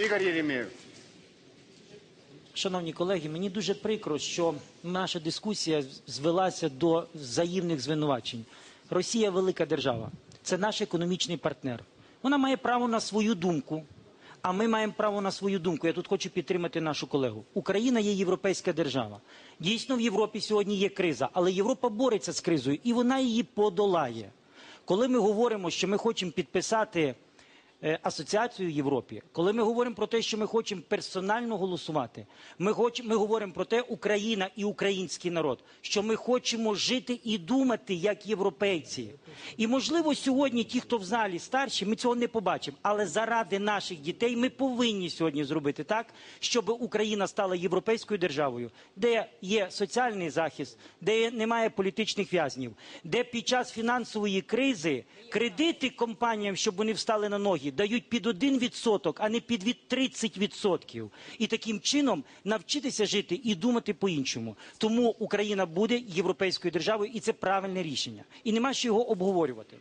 Игорь Еремеев. Шановні колеги, мені дуже прикро, що наша дискусія звелася до взаємних звинувачень. Росія велика держава, це наш економічний партнер. Вона має право на свою думку, а ми маємо право на свою думку. Я тут хочу підтримати нашу колегу. Україна є європейська держава. Дійсно, в Європі сьогодні є криза, але Європа бореться з кризою і вона її подолає. Коли ми говоримо, що ми хочемо підписати асоціацію в Європі, коли ми говоримо про те, що ми хочемо персонально голосувати, ми, хоч, ми говоримо про те, Україна і український народ, що ми хочемо жити і думати як європейці. І можливо, сьогодні ті, хто в залі старші, ми цього не побачимо. Але заради наших дітей ми повинні сьогодні зробити так, щоб Україна стала європейською державою, де є соціальний захист, де немає політичних в'язнів, де під час фінансової кризи кредити компаніям, щоб вони встали на ноги, дають під 1%, а не під від 30%. І таким чином навчитися жити і думати по-іншому. Тому Україна буде європейською державою, і це правильне рішення. І нема що його обговорювати.